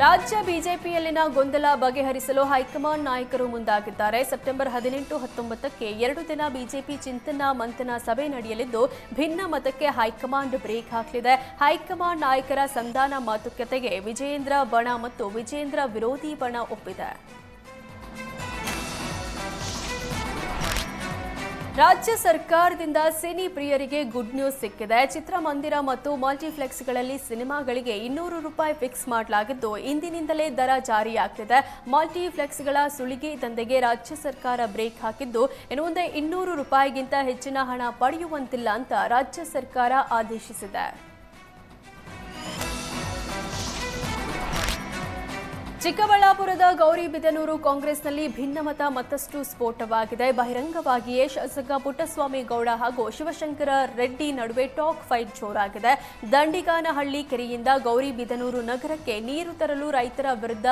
ರಾಜ್ಯ ಬಿಜೆಪಿಯಲ್ಲಿನ ಗೊಂದಲ ಬಗೆಹರಿಸಲು ಹೈಕಮಾಂಡ್ ನಾಯಕರು ಮುಂದಾಗಿದ್ದಾರೆ. ಸೆಪ್ಟೆಂಬರ್ ಹದಿನೆಂಟು ಹತ್ತೊಂಬತ್ತಕ್ಕೆ ಎರಡು ದಿನ ಬಿಜೆಪಿ ಚಿಂತನಾ ಮಂಥನ ಸಭೆ ನಡೆಯಲಿದ್ದು, ಭಿನ್ನ ಮತಕ್ಕೆ ಹೈಕಮಾಂಡ್ ಬ್ರೇಕ್ ಹಾಕಲಿದೆ. ಹೈಕಮಾಂಡ್ ನಾಯಕರ ಸಂಧಾನ ಮಾತುಕತೆಗೆ ವಿಜಯೇಂದ್ರ ಬಣ ಮತ್ತು ವಿಜೇಂದ್ರ ವಿರೋಧಿ ಬಣ ಒಪ್ಪಿದೆ. ರಾಜ್ಯ ಸರ್ಕಾರದಿಂದ ಸಿನಿ ಪ್ರಿಯರಿಗೆ ಗುಡ್ ನ್ಯೂಸ್ ಸಿಕ್ಕಿದೆ. ಚಿತ್ರಮಂದಿರ ಮತ್ತು ಮಲ್ಟಿಪ್ಲೆಕ್ಸ್ಗಳಲ್ಲಿ ಸಿನಿಮಾಗಳಿಗೆ ಇನ್ನೂರು ರೂಪಾಯಿ ಫಿಕ್ಸ್ ಮಾಡಲಾಗಿದ್ದು, ಇಂದಿನಿಂದಲೇ ದರ ಜಾರಿಯಾಗ್ತಿದೆ. ಮಲ್ಟಿಪ್ಲೆಕ್ಸ್ಗಳ ಸುಳಿಗೆ ದಂಧೆಗೆ ರಾಜ್ಯ ಸರ್ಕಾರ ಬ್ರೇಕ್ ಹಾಕಿದ್ದು, ಇನ್ನು ಮುಂದೆ ಇನ್ನೂರು ರೂಪಾಯಿಗಿಂತ ಹೆಚ್ಚಿನ ಹಣ ಪಡೆಯುವಂತಿಲ್ಲ ಅಂತ ರಾಜ್ಯ ಸರ್ಕಾರ ಆದೇಶಿಸಿದೆ. ಚಿಕ್ಕಬಳ್ಳಾಪುರದ ಗೌರಿಬಿದನೂರು ಕಾಂಗ್ರೆಸ್ನಲ್ಲಿ ಭಿನ್ನಮತ ಮತ್ತಷ್ಟು ಸ್ಫೋಟವಾಗಿದೆ. ಬಹಿರಂಗವಾಗಿಯೇ ಶಾಸಕ ಪುಟ್ಟಸ್ವಾಮಿ ಗೌಡ ಹಾಗೂ ಶಿವಶಂಕರ ರೆಡ್ಡಿ ನಡುವೆ ಟಾಕ್ ಫೈಟ್ ಜೋರಾಗಿದೆ. ದಂಡಿಗಾನಹಳ್ಳಿ ಕೆರೆಯಿಂದ ಗೌರಿಬಿದನೂರು ನಗರಕ್ಕೆ ನೀರು ತರಲು ರೈತರ ವಿರುದ್ಧ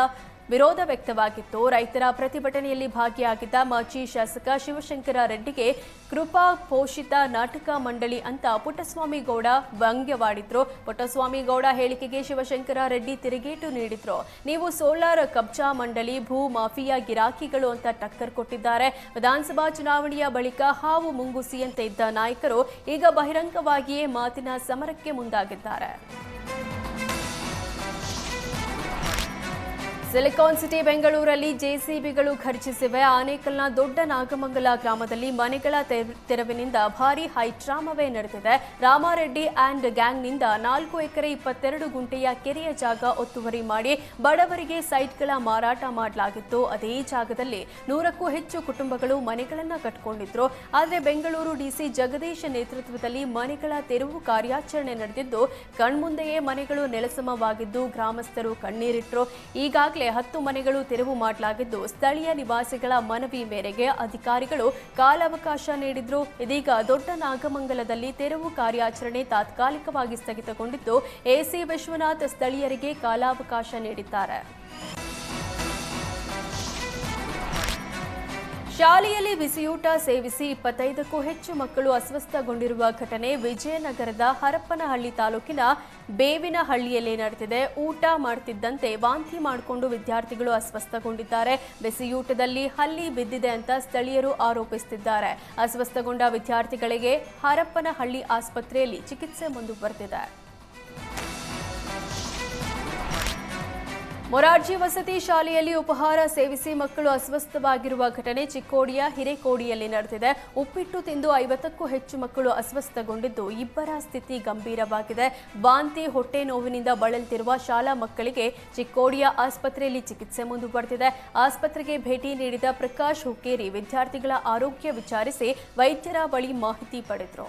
ವಿರೋಧ ವ್ಯಕ್ತವಾಗಿತ್ತು. ರೈತರ ಪ್ರತಿಭಟನೆಯಲ್ಲಿ ಭಾಗಿಯಾಗಿದ್ದ ಮಾಜಿ ಶಾಸಕ ಶಿವಶಂಕರ ರೆಡ್ಡಿಗೆ ಕೃಪಾ ಪೋಷಿತ ನಾಟಕ ಮಂಡಳಿ ಅಂತ ಪುಟ್ಟಸ್ವಾಮಿ ಗೌಡ ವ್ಯಂಗ್ಯವಾಡಿದ್ರು. ಪುಟ್ಟಸ್ವಾಮಿ ಗೌಡ ಹೇಳಿಕೆಗೆ ಶಿವಶಂಕರ ರೆಡ್ಡಿ ತಿರುಗೇಟು ನೀಡಿದ್ರು. ನೀವು ಸೋಲಾರ್ ಕಬ್ಜಾ ಮಂಡಳಿ, ಭೂ ಮಾಫಿಯಾ ಗಿರಾಕಿಗಳು ಅಂತ ಟಕ್ಕರ್ ಕೊಟ್ಟಿದ್ದಾರೆ. ವಿಧಾನಸಭಾ ಚುನಾವಣೆಯ ಬಳಿಕ ಹಾವು ಮುಂಗುಸಿಯಂತೆ ಇದ್ದ ನಾಯಕರು ಈಗ ಬಹಿರಂಗವಾಗಿಯೇ ಮಾತಿನ ಸಮರಕ್ಕೆ ಮುಂದಾಗಿದ್ದಾರೆ. ಸಿಲಿಕಾನ್ ಸಿಟಿ ಬೆಂಗಳೂರಲ್ಲಿ ಜೆಸಿಬಿಗಳು ಖರ್ಚಿಸಿವೆ. ಆನೇಕಲ್ನ ದೊಡ್ಡ ನಾಗಮಂಗಲ ಗ್ರಾಮದಲ್ಲಿ ಮನೆಗಳ ತೆರ- ತೆರವಿನಿಂದ ಭಾರಿ ಹೈಡ್ರಾಮವೇ ನಡೆದಿದೆ. ರಾಮಾರೆಡ್ಡಿ ಆ್ಯಂಡ್ ಗ್ಯಾಂಗ್ನಿಂದ ನಾಲ್ಕು ಎಕರೆ ಇಪ್ಪತ್ತೆರಡು ಗುಂಟೆಯ ಕೆರೆಯ ಜಾಗ ಒತ್ತುವರಿ ಮಾಡಿ ಬಡವರಿಗೆ ಸೈಟ್ಗಳ ಮಾರಾಟ ಮಾಡಲಾಗಿತ್ತು. ಅದೇ ಜಾಗದಲ್ಲಿ ನೂರಕ್ಕೂ ಹೆಚ್ಚು ಕುಟುಂಬಗಳು ಮನೆಗಳನ್ನು ಕಟ್ಕೊಂಡಿದ್ರು. ಆದರೆ ಬೆಂಗಳೂರು ಡಿಸಿ ಜಗದೀಶ್ ನೇತೃತ್ವದಲ್ಲಿ ಮನೆಗಳ ತೆರವು ಕಾರ್ಯಾಚರಣೆ ನಡೆದಿದ್ದು, ಕಣ್ಮುಂದೆಯೇ ಮನೆಗಳು ನೆಲಸಮವಾಗಿದ್ದು ಗ್ರಾಮಸ್ಥರು ಕಣ್ಣೀರಿಟ್ಟರು ಈಗಾಗಲೇ ಹತ್ತು ಮನೆಗಳು ತೆರವು ಮಾಡಲಾಗಿದ್ದು, ಸ್ಥಳೀಯ ನಿವಾಸಿಗಳ ಮನವಿ ಮೇರೆಗೆ ಅಧಿಕಾರಿಗಳು ಕಾಲಾವಕಾಶ ನೀಡಿದ್ರು. ಇದೀಗ ದೊಡ್ಡ ನಾಗಮಂಗಲದಲ್ಲಿ ತೆರವು ಕಾರ್ಯಾಚರಣೆ ತಾತ್ಕಾಲಿಕವಾಗಿ ಸ್ಥಗಿತಗೊಂಡಿದ್ದು, ಎಸಿ ವಿಶ್ವನಾಥ್ ಸ್ಥಳೀಯರಿಗೆ ಕಾಲಾವಕಾಶ ನೀಡಿದ್ದಾರೆ. ಶಾಲೆಯಲ್ಲಿ ಬಿಸಿಯೂಟ ಸೇವಿಸಿ ಇಪ್ಪತ್ತೈದಕ್ಕೂ ಹೆಚ್ಚು ಮಕ್ಕಳು ಅಸ್ವಸ್ಥಗೊಂಡಿರುವ ಘಟನೆ ವಿಜಯನಗರದ ಹರಪ್ಪನಹಳ್ಳಿ ತಾಲೂಕಿನ ಬೇವಿನಹಳ್ಳಿಯಲ್ಲಿ ನಡೆದಿದೆ. ಊಟ ಮಾಡ್ತಿದ್ದಂತೆ ವಾಂತಿ ಮಾಡಿಕೊಂಡು ವಿದ್ಯಾರ್ಥಿಗಳು ಅಸ್ವಸ್ಥಗೊಂಡಿದ್ದಾರೆ. ಬಿಸಿಯೂಟದಲ್ಲಿ ಹಲ್ಲಿ ಬಿದ್ದಿದೆ ಅಂತ ಸ್ಥಳೀಯರು ಆರೋಪಿಸುತ್ತಿದ್ದಾರೆ. ಅಸ್ವಸ್ಥಗೊಂಡ ವಿದ್ಯಾರ್ಥಿಗಳಿಗೆ ಹರಪ್ಪನಹಳ್ಳಿ ಆಸ್ಪತ್ರೆಯಲ್ಲಿ ಚಿಕಿತ್ಸೆ ಮುಂದುವರೆದಿದೆ. ಮೊರಾರ್ಜಿ ವಸತಿ ಶಾಲೆಯಲ್ಲಿ ಉಪಹಾರ ಸೇವಿಸಿ ಮಕ್ಕಳು ಅಸ್ವಸ್ಥವಾಗಿರುವ ಘಟನೆ ಚಿಕ್ಕೋಡಿಯ ಹಿರೇಕೋಡಿಯಲ್ಲಿ ನಡೆದಿದೆ. ಉಪ್ಪಿಟ್ಟು ತಿಂದು ಐವತ್ತಕ್ಕೂ ಹೆಚ್ಚು ಮಕ್ಕಳು ಅಸ್ವಸ್ಥಗೊಂಡಿದ್ದು, ಇಬ್ಬರ ಸ್ಥಿತಿ ಗಂಭೀರವಾಗಿದೆ. ವಾಂತಿ, ಹೊಟ್ಟೆ ನೋವಿನಿಂದ ಬಳಲುತ್ತಿರುವ ಶಾಲಾ ಮಕ್ಕಳಿಗೆ ಚಿಕ್ಕೋಡಿಯ ಆಸ್ಪತ್ರೆಯಲ್ಲಿ ಚಿಕಿತ್ಸೆ ಮುಂದುವರೆದಿದೆ. ಆಸ್ಪತ್ರೆಗೆ ಭೇಟಿ ನೀಡಿದ ಪ್ರಕಾಶ್ ಹುಕ್ಕೇರಿ ವಿದ್ಯಾರ್ಥಿಗಳ ಆರೋಗ್ಯ ವಿಚಾರಿಸಿ ವೈದ್ಯರ ಬಳಿ ಮಾಹಿತಿ ಪಡೆದರು.